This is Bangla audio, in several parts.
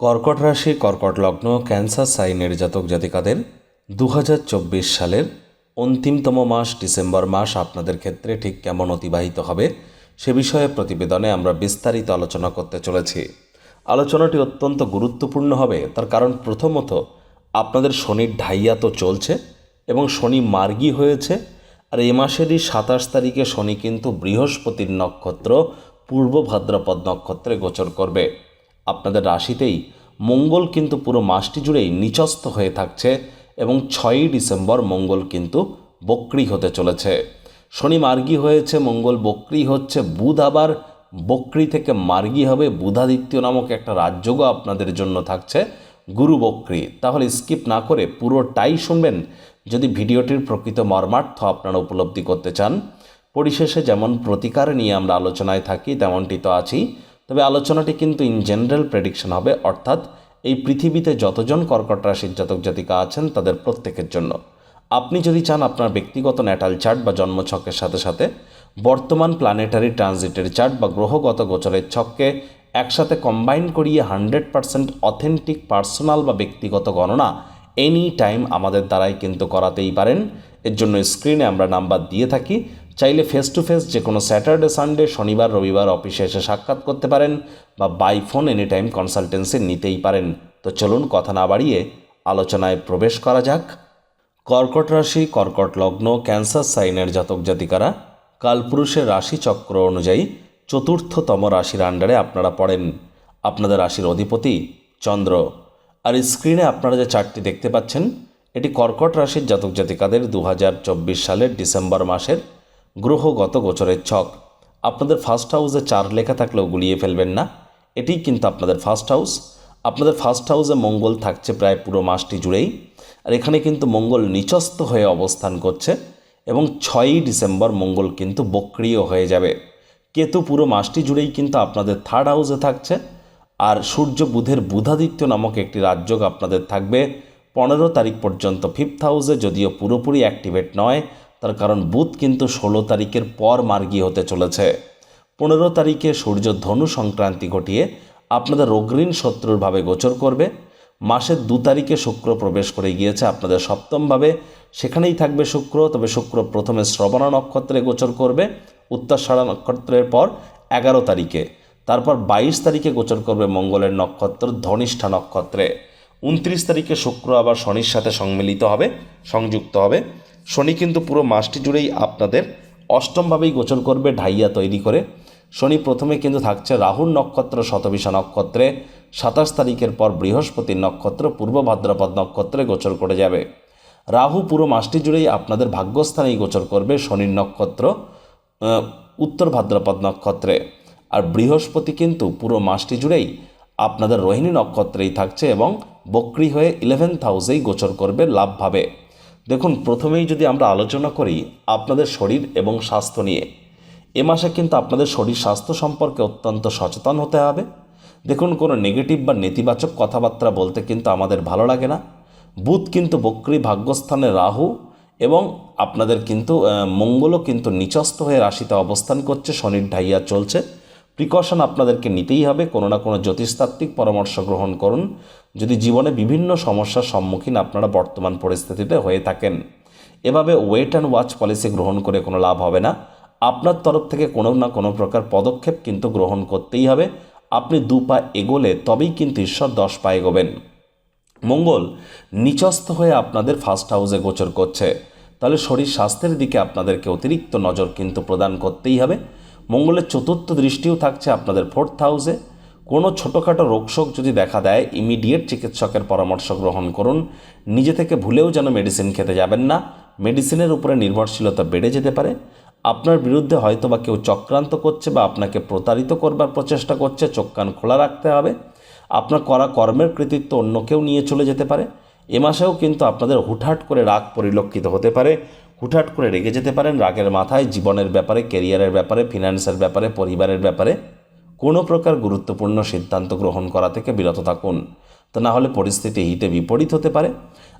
কর্কট রাশি, কর্কট লগ্ন, ক্যান্সার সাইনের জাতক জাতিকাদের দু হাজার চব্বিশ সালের অন্তিমতম মাস, ডিসেম্বর মাস আপনাদের ক্ষেত্রে ঠিক কেমন অতিবাহিত হবে সে বিষয়ে প্রতিবেদনে আমরা বিস্তারিত আলোচনা করতে চলেছি। আলোচনাটি অত্যন্ত গুরুত্বপূর্ণ হবে, তার কারণ প্রথমত আপনাদের শনির ঢাইয়া তো চলছে এবং শনি মার্গী হয়েছে, আর এ মাসেরই সাতাশ তারিখে শনি কিন্তু বৃহস্পতির নক্ষত্র, পূর্ব ভাদ্রপদ নক্ষত্রে গোচর করবে। আপনাদের রাশিতেই মঙ্গল কিন্তু পুরো মাসটি জুড়েই নিচস্থ হয়ে থাকছে এবং ছয়ই ডিসেম্বর মঙ্গল কিন্তু বক্রি হতে চলেছে। শনি মার্গী হয়েছে, মঙ্গল বক্রি হচ্ছে, বুধ আবার বক্রি থেকে মার্গী হবে, বুধাদিত্য নামক একটা রাজযোগও আপনাদের জন্য থাকছে, গুরু বক্রি। তাহলে স্কিপ না করে পুরোটাই শুনবেন। যদি ভিডিওটির প্রকৃত মর্মার্থ আপনারা উপলব্ধি করতে চান, পরিশেষে যেমন প্রতিকার নিয়ে আমরা আলোচনায় থাকি, তেমনটি তো আছেই। তবে আলোচনাটি কিন্তু ইন জেনারেল প্রেডিকশন হবে, অর্থাৎ এই পৃথিবীতে যতজন কর্কট রাশির জাতক জাতিকা আছেন তাদের প্রত্যেকের জন্য। আপনি যদি চান আপনার ব্যক্তিগত ন্যাটাল চার্ট বা জন্মছকের সাথে সাথে বর্তমান প্ল্যানেটারি ট্রানজিটের চার্ট বা গ্রহগত গোচরের ছককে একসাথে কম্বাইন করিয়ে হান্ড্রেড পারসেন্ট অথেন্টিক পার্সোনাল বা ব্যক্তিগত গণনা এনি টাইম আমাদের দ্বারাই কিন্তু করাতেই পারেন। এর জন্য স্ক্রিনে আমরা নাম্বার দিয়ে থাকি। চাইলে ফেস টু ফেস যে কোনো স্যাটারডে সানডে শনিবার, রবিবার অফিসে এসে সাক্ষাৎ করতে পারেন বা by phone any time consultancy নিতেই পারেন। তো চলুন কথা না বাড়িয়ে আলোচনায় প্রবেশ করা যাক। কর্কট রাশি, কর্কট লগ্ন, ক্যান্সার সাইনের জাতক জাতিকারা, কালপুরুষের রাশি চক্র অনুযায়ী চতুর্থতম রাশির আন্ডারে আপনারা পড়েন। আপনাদের রাশির অধিপতি চন্দ্র। আর স্ক্রিনে আপনারা যে চারটি দেখতে পাচ্ছেন, এটি কর্কট রাশির জাতক জাতিকাদের দু হাজার চব্বিশ সালের ডিসেম্বর মাসের গ্রহগত গোচরের ছক। আপনাদের ফার্স্ট হাউসে চার লেখা থাকলেও গুলিয়ে ফেলবেন না। এটিই কিন্তু আপনাদের ফার্স্ট হাউস আপনাদের ফার্স্ট হাউসে মঙ্গল থাকছে প্রায় পুরো মাসটি জুড়েই। আর এখানে কিন্তু মঙ্গল নিচস্থ হয়ে অবস্থান করছে এবং ছয়ই ডিসেম্বর মঙ্গল কিন্তু বক্রিয় হয়ে যাবে। কেতু পুরো মাসটি জুড়েই কিন্তু আপনাদের থার্ড হাউসে থাকছে। আর সূর্য বুধের বুধাদিত্য নামক একটি রাজযোগ আপনাদের থাকবে। পনেরো তারিখ পর্যন্ত ফিফথ হাউসে যদিও পুরোপুরি অ্যাক্টিভেট নয় তার কারণ বুধ কিন্তু ষোলো তারিখের পর মার্গী হতে চলেছে। পনেরো তারিখে সূর্য ধনু সংক্রান্তি ঘটিয়ে আপনাদের অগ্রীণ শত্রুরভাবে গোচর করবে। মাসের দু তারিখে শুক্র প্রবেশ করে গিয়েছে আপনাদের সপ্তমভাবে সেখানেই থাকবে শুক্র, তবে শুক্র প্রথমে শ্রবণা নক্ষত্রে গোচর করবে। উত্তরসারা নক্ষত্রের পর এগারো তারিখে। তারপর বাইশ তারিখে গোচর করবে মঙ্গলের নক্ষত্র ধনিষ্ঠা নক্ষত্রে। উনত্রিশ তারিখে শুক্র আবার শনির সাথে সম্মিলিত হবে, সংযুক্ত হবে। শনি কিন্তু পুরো মাসটি জুড়েই আপনাদের অষ্টমভাবেই গোচর করবে, ঢাইয়া তৈরি করে। শনি প্রথমে কিন্তু থাকছে রাহুর নক্ষত্র, শতবিশা নক্ষত্রে। সাতাশ তারিখের পর বৃহস্পতির নক্ষত্র, পূর্ব ভাদ্রপদ নক্ষত্রে গোচর করে যাবে। রাহু পুরো মাসটি জুড়েই আপনাদের ভাগ্যস্থানেই গোচর করবে, শনির নক্ষত্র উত্তর ভাদ্রপদ নক্ষত্রে। আর বৃহস্পতি কিন্তু পুরো মাসটি জুড়েই আপনাদের রোহিণী নক্ষত্রেই থাকছে এবং বক্রি হয়ে ইলেভেন্থ হাউসেই গোচর করবে লাভভাবে। দেখুন, প্রথমেই যদি আমরা আলোচনা করি আপনাদের শরীর এবং স্বাস্থ্য নিয়ে, এ মাসে কিন্তু আপনাদের শরীর স্বাস্থ্য সম্পর্কে অত্যন্ত সচেতন হতে হবে। দেখুন, কোনো নেগেটিভ বা নেতিবাচক কথাবার্তা বলতে কিন্তু আমাদের ভালো লাগে না। বুধ কিন্তু বক্রি ভাগ্যস্থানে রাহু এবং আপনাদের কিন্তু মঙ্গলও কিন্তু নিচস্থ হয়ে রাশিতে অবস্থান করছে, শনির ঢাইয়া চলছে। প্রিকশন আপনাদেরকে নিতেই হবে, কোনো না কোনো জ্যোতিষতাত্ত্বিক পরামর্শ গ্রহণ করুন। যদি জীবনে বিভিন্ন সমস্যার সম্মুখীন আপনারা বর্তমান পরিস্থিতিতে হয়ে থাকেন, এভাবে ওয়েট অ্যান্ড ওয়াচ পলিসি গ্রহণ করে কোনো লাভ হবে না। আপনার তরফ থেকে কোনো না কোনো প্রকার পদক্ষেপ কিন্তু গ্রহণ করতেই হবে। আপনি দু পা এগোলে তবেই কিন্তু ঈশ্বর দশ পা এগোবেন। মঙ্গল, নিচস্থ হয়ে আপনাদের ফার্স্ট হাউসে গোচর করছে। তাহলে শরীর স্বাস্থ্যের দিকে আপনাদেরকে অতিরিক্ত নজর কিন্তু প্রদান করতেই হবে। মঙ্গলের চতুর্থ দৃষ্টিও থাকছে আপনাদের ফোর্থ হাউসে কোনো ছোটোখাটো রোগশোক যদি দেখা দেয় ইমিডিয়েট চিকিৎসকের পরামর্শ গ্রহণ করুন। নিজে থেকে ভুলেও যেন মেডিসিন খেতে যাবেন না। মেডিসিনের উপরে নির্ভরশীলতা বেড়ে যেতে পারে। আপনার বিরুদ্ধে হয়তো বা কেউ চক্রান্ত করছে বা আপনাকে প্রতারিত করবার প্রচেষ্টা করছে, চোখ কান খোলা রাখতে হবে। আপনার করা কর্মের কৃতিত্ব অন্য কেউ নিয়ে চলে যেতে পারে। এ মাসেও কিন্তু আপনাদের হুটহাট করে রাগ পরিলক্ষিত হতে পারে। হুটহাট করে রেগে যেতে পারেন রাগের মাথায়, জীবনের ব্যাপারে কেরিয়ারের ব্যাপারে, ফিনান্সের ব্যাপারে, পরিবারের ব্যাপারে। কোনো প্রকার গুরুত্বপূর্ণ সিদ্ধান্ত গ্রহণ করা থেকে বিরত থাকুন। তা না হলে পরিস্থিতি হিতে বিপরীত হতে পারে।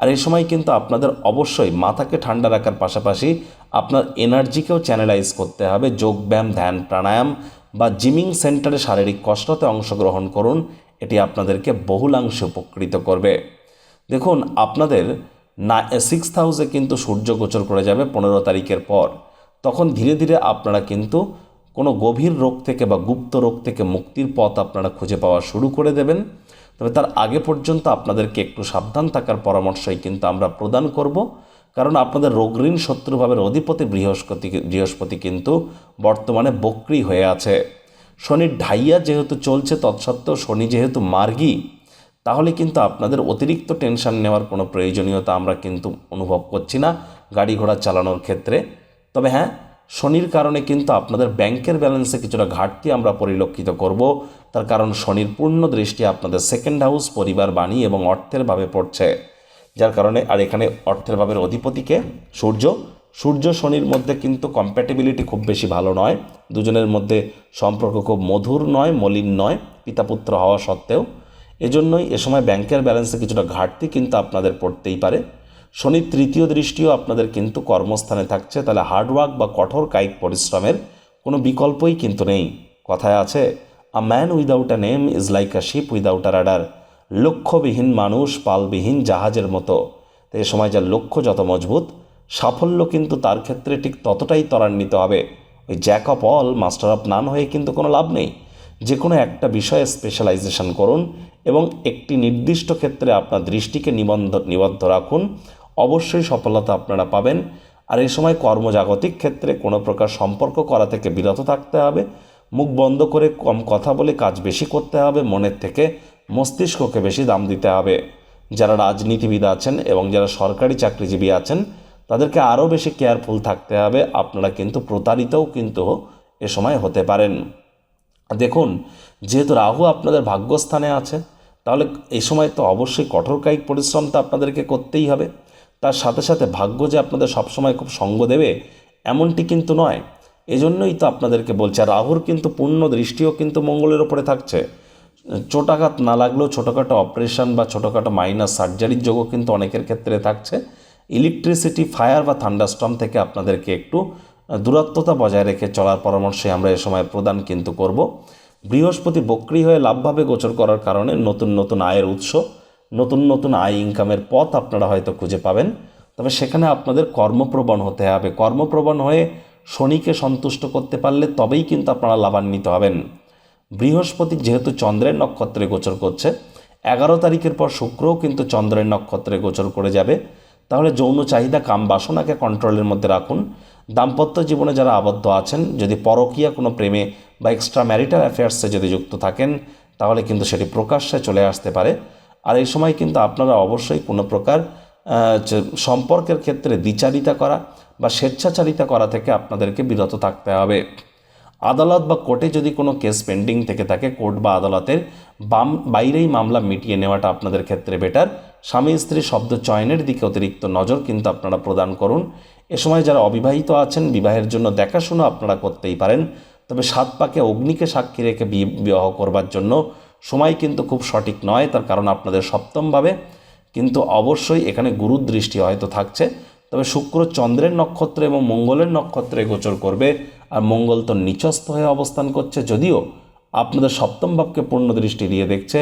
আর এই সময় কিন্তু আপনাদের অবশ্যই মাথাকে ঠান্ডা রাখার পাশাপাশি আপনার এনার্জিকেও চ্যানেলাইজ করতে হবে। যোগব্যায়াম ধ্যান, প্রাণায়াম বা জিমিং সেন্টারে শারীরিক কষ্টতে অংশগ্রহণ করুন। এটি আপনাদেরকে বহুলাংশে উপকৃত করবে। দেখুন, আপনাদের না সিক্স হাউসে কিন্তু সূর্য গোচর করে যাবে পনেরো তারিখের পর। তখন ধীরে ধীরে আপনারা কিন্তু কোনো গভীর রোগ থেকে বা গুপ্ত রোগ থেকে মুক্তির পথ আপনারা খুঁজে পাওয়া শুরু করে দেবেন। তবে তার আগে পর্যন্ত আপনাদেরকে একটু সাবধান থাকার পরামর্শই কিন্তু আমরা প্রদান করব। কারণ আপনাদের রোগ ঋণ শত্রুভাবের অধিপতি বৃহস্পতি বৃহস্পতি কিন্তু বর্তমানে বক্রি হয়ে আছে। শনির ঢাইয়া যেহেতু চলছে, তৎসত্ত্বেও শনি যেহেতু মার্গী তাহলে কিন্তু আপনাদের অতিরিক্ত টেনশন নেওয়ার কোনো প্রয়োজনীয়তা আমরা কিন্তু অনুভব করছি না গাড়ি ঘোড়া চালানোর ক্ষেত্রে। তবে হ্যাঁ শনির কারণে কিন্তু আপনাদের ব্যাংকের ব্যালেন্সে কিছুটা ঘাটতি আমরা পরিলক্ষিত করব। তার কারণ শনির পূর্ণ দৃষ্টি আপনাদের সেকেন্ড হাউস পরিবার, বাণী এবং অর্থের ভাবে পড়ছে। যার কারণে আর এখানে অর্থের ভাবের অধিপতিকে সূর্য। সূর্য শনির মধ্যে কিন্তু কম্প্যাটেবিলিটি খুব বেশি ভালো নয়। দুজনের মধ্যে সম্পর্ক খুব মধুর নয়, মলিন নয়। পিতাপুত্র হওয়া সত্ত্বেও এজন্যই এ সময় ব্যাংকের ব্যালেন্সে কিছুটা ঘাটতি কিন্তু আপনাদের পড়তেই পারে। শনির তৃতীয় দৃষ্টিও আপনাদের কিন্তু কর্মস্থানে থাকছে। তাহলে হার্ডওয়ার্ক বা কঠোর কায়িক পরিশ্রমের কোনো বিকল্পই কিন্তু নেই। কথায় আছে a man without a name is like a ship without a rudder লক্ষ্যবিহীন মানুষ পালবিহীন জাহাজের মতো। তো এ সময় যার লক্ষ্য যত মজবুত, সাফল্য কিন্তু তার ক্ষেত্রে ঠিক ততটাই ত্বরান্বিত হবে। ওই jack of all master of none হয়ে কিন্তু কোনো লাভ নেই। যে কোনো একটা বিষয়ে স্পেশালাইজেশন করুন এবং একটি নির্দিষ্ট ক্ষেত্রে আপনার দৃষ্টিকে নিবন্ধ নিবদ্ধ রাখুন। অবশ্যই সফলতা আপনারা পাবেন। আর এই সময় কর্মজাগতিক ক্ষেত্রে কোনো প্রকার সম্পর্ক করা থেকে বিরত থাকতে হবে। মুখ বন্ধ করে কম কথা বলে কাজ বেশি করতে হবে। মনের থেকে মস্তিষ্ককে বেশি দাম দিতে হবে। যারা রাজনীতিবিদ আছেন এবং যারা সরকারি চাকরিজীবী আছেন, তাদেরকে আরও বেশি কেয়ারফুল থাকতে হবে। আপনারা কিন্তু প্রতারিতও কিন্তু এ সময় হতে পারেন। দেখুন, যেহেতু রাহু আপনাদের ভাগ্যস্থানে আছে তাহলে এই সময় তো অবশ্যই কঠোর কায়িক পরিশ্রম তো আপনাদেরকে করতেই হবে। তার সাথে সাথে ভাগ্য যে আপনাদের সবসময় খুব সঙ্গ দেবে, এমনটি কিন্তু নয়। এজন্যই তো আপনাদেরকে বলছে, আর রাহুর কিন্তু পূর্ণ দৃষ্টিও কিন্তু মঙ্গলের ওপরে থাকছে। চোটাঘাত না লাগলেও ছোটোখাটো অপারেশন বা ছোটোখাটো মাইনাস সার্জারির যোগও কিন্তু অনেকের ক্ষেত্রে থাকছে। ইলেকট্রিসিটি, ফায়ার বা থান্ডারস্টর্ম থেকে আপনাদেরকে একটু দূরত্বতা বজায় রেখে চলার পরামর্শে আমরা এ সময় প্রদান কিন্তু করব। বৃহস্পতি বক্রি হয়ে লাভভাবে গোচর করার কারণে নতুন নতুন আয়ের উৎস, নতুন নতুন আয় ইনকামের পথ আপনারা হয়তো খুঁজে পাবেন। তবে সেখানে আপনাদের কর্মপ্রবণ হতে হবে। কর্মপ্রবণ হয়ে শনিকে সন্তুষ্ট করতে পারলে তবেই কিন্তু আপনারা লাভান্বিত হবেন। বৃহস্পতি যেহেতু চন্দ্রের নক্ষত্রে গোচর করছে, এগারো তারিখের পর শুক্রও কিন্তু চন্দ্রের নক্ষত্রে গোচর করে যাবে। তাহলে যৌন চাহিদা, কাম বাসনাকে কন্ট্রোলের মধ্যে রাখুন। দাম্পত্য জীবনে যারা আবদ্ধ আছেন, যদি পরকীয়া কোনো প্রেমে বা এক্সট্রা ম্যারিটাল অ্যাফেয়ার্সে যদি যুক্ত থাকেন, তাহলে কিন্তু সেটি প্রকাশ্যে চলে আসতে পারে। আর এই সময় কিন্তু আপনারা অবশ্যই কোনো প্রকার সম্পর্কের ক্ষেত্রে দ্বিচারিতা করা বা স্বেচ্ছাচারিতা করা থেকে আপনাদেরকে বিরত থাকতে হবে। আদালত বা কোর্টে যদি কোনো কেস পেন্ডিং থেকে থাকে, কোর্ট বা আদালতের বাম, বাইরেই মামলা মিটিয়ে নেওয়াটা আপনাদের ক্ষেত্রে বেটার। স্বামী স্ত্রী শব্দ চয়নের দিকে অতিরিক্ত নজর কিন্তু আপনারা প্রদান করুন। এ সময় যারা অবিবাহিত আছেন, বিবাহের জন্য দেখাশোনা আপনারা করতেই পারেন। তবে সাত পাকে অগ্নিকে সাক্ষী রেখে বিবাহ করবার জন্য সময় কিন্তু খুব সঠিক নয়, তার কারণ আপনাদের সপ্তমভাবে। কিন্তু অবশ্যই এখানে গুরুর দৃষ্টি হয়তো থাকছে। তবে শুক্র চন্দ্রের নক্ষত্র এবং মঙ্গলের নক্ষত্রে গোচর করবে, আর মঙ্গল তো নিচস্থ হয়ে অবস্থান করছে, যদিও আপনাদের সপ্তম ভাবকে পূর্ণ দৃষ্টি দিয়ে দেখছে,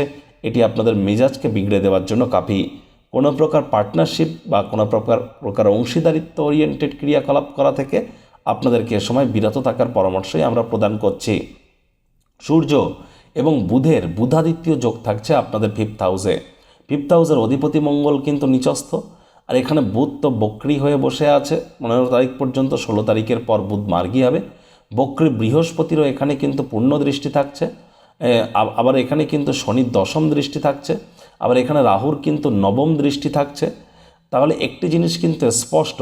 এটি আপনাদের মেজাজকে বিগড়ে দেওয়ার জন্য কাফি। কোনো প্রকার পার্টনারশিপ বা কোনো প্রকার প্রকার অংশীদারিত্ব ওরিয়েন্টেড ক্রিয়াকলাপ করা থেকে আপনাদেরকে এ সময় বিরত থাকার পরামর্শই আমরা প্রদান করছি। সূর্য এবং বুধের বুধাদিত্য যোগ থাকছে আপনাদের ফিফথ হাউসে ফিফথ হাউসের অধিপতি মঙ্গল কিন্তু নিচস্থ। আর এখানে বুধ তো বক্রি হয়ে বসে আছে। পনেরো তারিখ পর্যন্ত ষোলো তারিখের পর বুধ মার্গী হবে। বক্রি বৃহস্পতিরও এখানে কিন্তু পূর্ণ দৃষ্টি থাকছে। আবার এখানে কিন্তু শনির দশম দৃষ্টি থাকছে। আবার এখানে রাহুর কিন্তু নবম দৃষ্টি থাকছে। তাহলে একটি জিনিস কিন্তু স্পষ্ট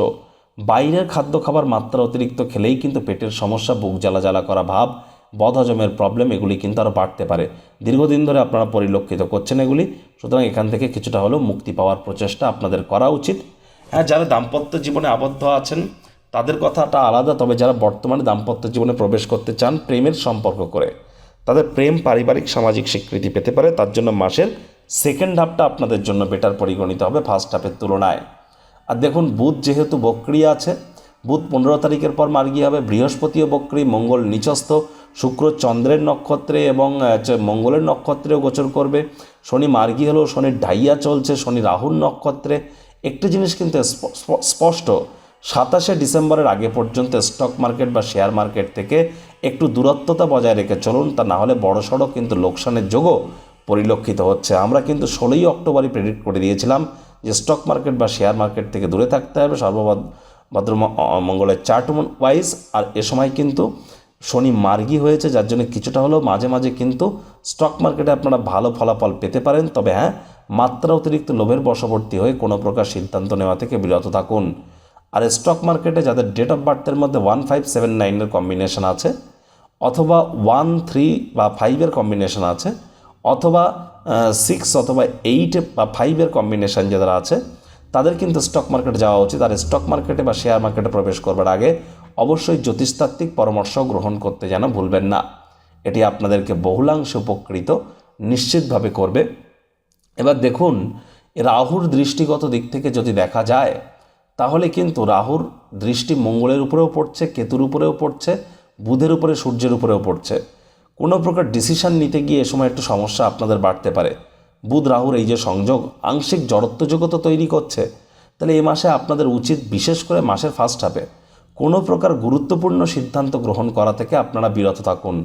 বাইরের খাদ্য খাবার মাত্রা অতিরিক্ত খেলেই কিন্তু পেটের সমস্যা, বুক জ্বালা জ্বালা করা ভাব, বদহজমের প্রবলেম এগুলি কিন্তু আরও বাড়তে পারে। দীর্ঘদিন ধরে আপনারা পরিলক্ষিত করছেন এগুলি। সুতরাং এখান থেকে কিছুটা হলেও মুক্তি পাওয়ার প্রচেষ্টা আপনাদের করা উচিত। হ্যাঁ যারা দাম্পত্য জীবনে আবদ্ধ আছেন, তাদের কথাটা আলাদা। তবে যারা বর্তমানে দাম্পত্য জীবনে প্রবেশ করতে চান প্রেমের সম্পর্ক করে, তাদের প্রেম পারিবারিক, সামাজিক স্বীকৃতি পেতে পারে। তার জন্য মাসের সেকেন্ড হাফটা আপনাদের জন্য বেটার পরিগণিত হবে ফার্স্ট হাফের তুলনায়। আর দেখুন, বুধ যেহেতু বক্রিয়া আছে, বুধ পনেরো তারিখের পর মার্গী হবে, বৃহস্পতিও বক্রী, মঙ্গল নিচস্থ, শুক্র চন্দ্রের নক্ষত্রে এবং মঙ্গলের নক্ষত্রেও গোচর করবে, শনি মার্গী হলেও শনির ডাইয়া চলছে, শনি রাহুর নক্ষত্রে। একটি জিনিস কিন্তু স্প- স্প- স্পষ্ট, সাতাশে ডিসেম্বরের আগে পর্যন্ত স্টক মার্কেট বা শেয়ার মার্কেট থেকে একটু দূরত্বতা বজায় রেখে চলুন, তা না হলে বড়সড় কিন্তু লোকসানের যোগও পরিলক্ষিত হচ্ছে। আমরা কিন্তু ষোলোই অক্টোবরই প্রেডিক্ট করে দিয়েছিলাম যে স্টক মার্কেট বা শেয়ার মার্কেট থেকে দূরে থাকতে হবে সর্বভদ্র ভদ্র মঙ্গলের চার্ট ওয়াইজ আর এ সময় কিন্তু শনি মার্গি হয়েছে, যার জন্য কিছুটা হলেও মাঝে মাঝে কিন্তু স্টক মার্কেটে আপনারা ভালো ফলাফল পেতে পারেন। তবে হ্যাঁ মাত্রা অতিরিক্ত লোভের বশবর্তী হয়ে কোনো প্রকার সিদ্ধান্ত নেওয়া থেকে বিরত থাকুন। আর স্টক মার্কেটে যাদের ডেট অফ বার্থের মধ্যে ওয়ান ফাইভ সেভেন নাইনের কম্বিনেশন আছে, অথবা ওয়ান থ্রি বা ফাইভের কম্বিনেশন আছে অথবা সিক্স অথবা এইট বা ফাইভের কম্বিনেশন যারা আছে, তাদের কিন্তু স্টক মার্কেটে যাওয়া উচিত। আর স্টক মার্কেটে বা শেয়ার মার্কেটে প্রবেশ করবার আগে অবশ্যই জ্যোতিষতাত্ত্বিক পরামর্শ গ্রহণ করতে যেন ভুলবেন না। এটি আপনাদেরকে বহুলাংশে উপকৃত নিশ্চিতভাবে করবে। এবার দেখুন, রাহুর দৃষ্টিগত দিক থেকে যদি দেখা যায়, তাহলে কিন্তু রাহুর দৃষ্টি মঙ্গলের উপরেও পড়ছে, কেতুর উপরেও পড়ছে, বুধের উপরে সূর্যের উপরেও পড়ছে। কোনো প্রকার ডিসিশন নিতে গিয়ে এ সময় একটু সমস্যা আপনাদের বাড়তে পারে। বুধ, রাহুর এই যে সংযোগ, আংশিক জড়ত্বযোগ্য তো তৈরি করছে। তাহলে এই মাসে আপনাদের উচিত বিশেষ করে মাসের ফার্স্ট হাফে কোনো প্রকার গুরুত্বপূর্ণ সিদ্ধান্ত গ্রহণ করা থেকে আপনারা বিরত থাকুন।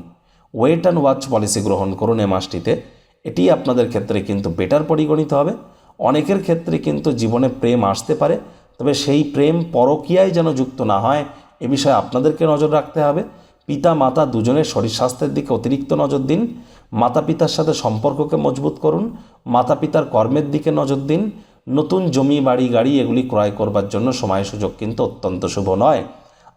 ওয়েট অ্যান্ড ওয়াচ পলিসি গ্রহণ করুন এ মাসটিতে। এটি আপনাদের ক্ষেত্রে কিন্তু বেটার পরিগণিত হবে। অনেকের ক্ষেত্রে কিন্তু জীবনে প্রেম আসতে পারে, তবে সেই প্রেম পরকীয়ায় যেন যুক্ত না হয়, এ বিষয়ে আপনাদেরকে নজর রাখতে হবে। পিতা, মাতা দুজনের শরীর স্বাস্থ্যের দিকে অতিরিক্ত নজর দিন। মাতা পিতার সাথে সম্পর্ককে মজবুত করুন। মাতা পিতার কর্মের দিকে নজর দিন। নতুন জমি, বাড়ি, গাড়ি এগুলি ক্রয় করবার জন্য সময় সুযোগ কিন্তু অত্যন্ত শুভ নয়।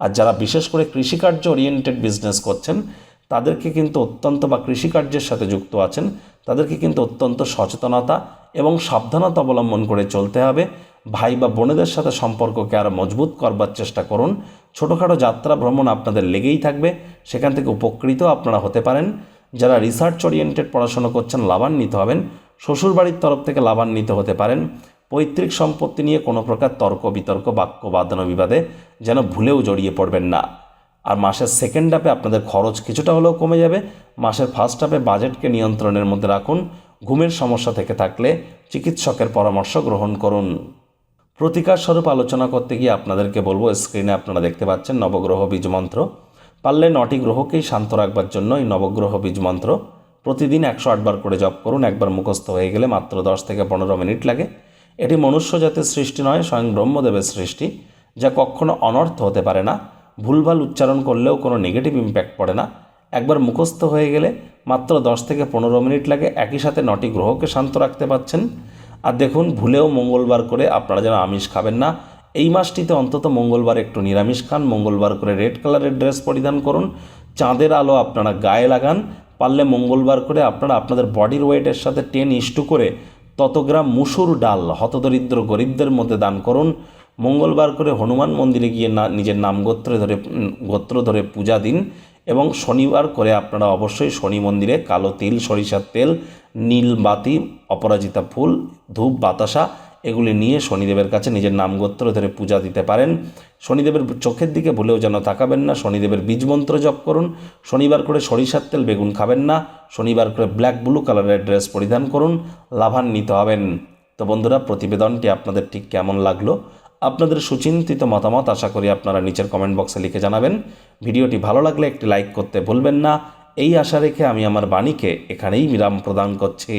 আর যারা বিশেষ করে কৃষিকার্য ওরিয়েন্টেড বিজনেস করছেন, তাদেরকে কিন্তু অত্যন্ত বা কৃষিকার্যের সাথে যুক্ত আছেন, তাদেরকে কিন্তু অত্যন্ত সচেতনতা এবং সাবধানতা অবলম্বন করে চলতে হবে। ভাই বা বোনেদের সাথে সম্পর্ককে আরও মজবুত করবার চেষ্টা করুন। ছোটোখাটো যাত্রা ভ্রমণ আপনাদের লেগেই থাকবে। সেখান থেকে উপকৃত আপনারা হতে পারেন। যারা রিসার্চ ওরিয়েন্টেড পড়াশোনা করছেন, লাভান্বিত হবেন। শ্বশুরবাড়ির তরফ থেকে লাভান্বিত হতে পারেন। পৈতৃক সম্পত্তি নিয়ে কোনো প্রকার তর্ক বিতর্ক, বাক্য বাদানো বিবাদে যেন ভুলেও জড়িয়ে পড়বেন না। আর মাসের সেকেন্ড হাফে আপনাদের খরচ কিছুটা হলেও কমে যাবে। মাসের ফার্স্ট হাফে বাজেটকে নিয়ন্ত্রণের মধ্যে রাখুন। ঘুমের সমস্যা থেকে থাকলে চিকিৎসকের পরামর্শ গ্রহণ করুন। প্রতিকার স্বরূপ আলোচনা করতে গিয়ে আপনাদেরকে বলব স্ক্রিনে আপনারা দেখতে পাচ্ছেন নবগ্রহ বীজ মন্ত্র। পারলে নটি গ্রহকেই শান্ত রাখবার জন্য এই নবগ্রহ বীজ মন্ত্র। প্রতিদিন একশো আটবার করে জপ করুন, একবার মুখস্থ হয়ে গেলে মাত্র দশ থেকে পনেরো মিনিট লাগে। এটি মনুষ্য জাতির সৃষ্টি নয়, স্বয়ং ব্রহ্মদেবের সৃষ্টি, যা কখনো অনর্থ হতে পারে না। ভুলভাল উচ্চারণ করলেও কোনো নেগেটিভ ইম্প্যাক্ট পড়ে না। একবার মুখস্থ হয়ে গেলে মাত্র দশ থেকে পনেরো মিনিট লাগে। একই সাথে নটি গ্রহকে শান্ত রাখতে পারছেন আর দেখুন, ভুলেও মঙ্গলবার করে আপনারা যেন আমিষ খাবেন না। এই মাসটিতে অন্তত মঙ্গলবার একটু নিরামিষ খান, মঙ্গলবার করে রেড কালারের ড্রেস পরিধান করুন। চাঁদের আলো আপনারা গায়ে লাগান, পারলে মঙ্গলবার করে আপনারা আপনাদের বডির ওয়েটের সাথে টেন ইস্টু করে তত গ্রাম মুসুর ডাল, হতদরিদ্র গরিবদের মধ্যে দান করুন। মঙ্গলবার করে হনুমান মন্দিরে গিয়ে না, নিজের নাম গোত্র ধরে গোত্র ধরে পূজা দিন। এবং শনিবার করে আপনারা অবশ্যই শনি মন্দিরে কালো তিল, সরিষার তেল, নীল বাতি, অপরাজিতা ফুল, ধূপ, বাতাসা এগুলি নিয়ে শনিদেবের কাছে নিজের নাম গোত্র ধরে পূজা দিতে পারেন। শনিদেবের চোখের দিকে ভুলেও যেন তাকাবেন না, শনিদেবের বীজ মন্ত্র জপ করুন। শনিবার করে সরিষার তেল, বেগুন খাবেন না। শনিবার করে ব্ল্যাক ব্লু কালারের ড্রেস পরিধান করুন। লাভান্বিত হবেন। তো বন্ধুরা, প্রতিবেদনটি আপনাদের ঠিক কেমন লাগল? আপনাদের সুচিন্তিত মতামত আশা করি আপনারা নিচের কমেন্ট বক্সে লিখে জানাবেন। ভিডিওটি ভালো লাগলে একটি লাইক করতে ভুলবেন না। এই আশা রেখে আমি আমার বাণীকে এখানেই বিরাম প্রদান করছি।